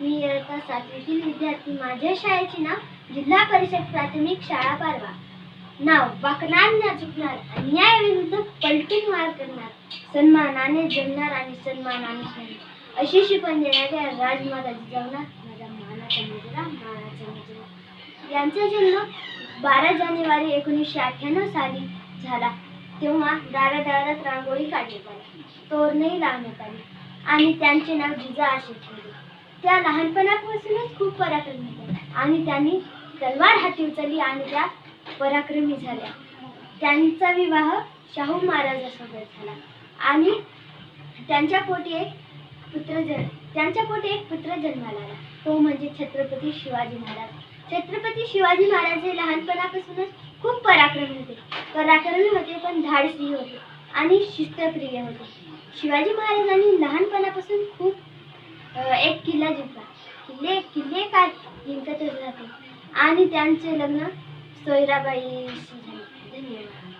मी इयत्ता सातवीतील विद्यार्थी. माझ्या शाळेचे नाव जिल्हा परिषद प्राथमिक शाळा पारवा. नाव वाकणार न चुकणार अन्यायाविरुद्ध पलटून वार करणार सन्मानाने जगणार आणि सन्मानाने सोडणार अशी शिकवण देणाऱ्या राजमाता जिजावणार माझा मानाचा मुजरा मानाचा मुजरा यांचा जन्म बारा जानेवारी एकोणीसशे अठ्ठ्याण्णव साली झाला. तेव्हा दारादारात रांगोळी काढण्यात आली. तोरणही लावण्यात आली. आणि त्यांचे नाव जिजा असे त्या लहानपणापासूनच खूप पराक्रमी होत्या आणि त्यांनी तलवार हाती उचलली आणि त्या पराक्रमी झाल्या. त्यांचा विवाह शाहू महाराजासोबत झाला. आणि त्यांच्या पोटी एक पुत्र जन्म त्यांच्या पोटी एक पुत्र जन्माला आला. तो म्हणजे छत्रपती शिवाजी महाराज. छत्रपती शिवाजी महाराज हे लहानपणापासूनच खूप पराक्रमी होते. पराक्रमी होते पण धाडसी होते आणि शिस्तप्रिय होते. शिवाजी महाराजांनी लहान खूप अ, एक किल्ला जिंकला किल्ले किल्ले काय? जिंकतच राहते. आणि त्यांचे लग्न सोयराबाईशी झाले. धन्यवाद.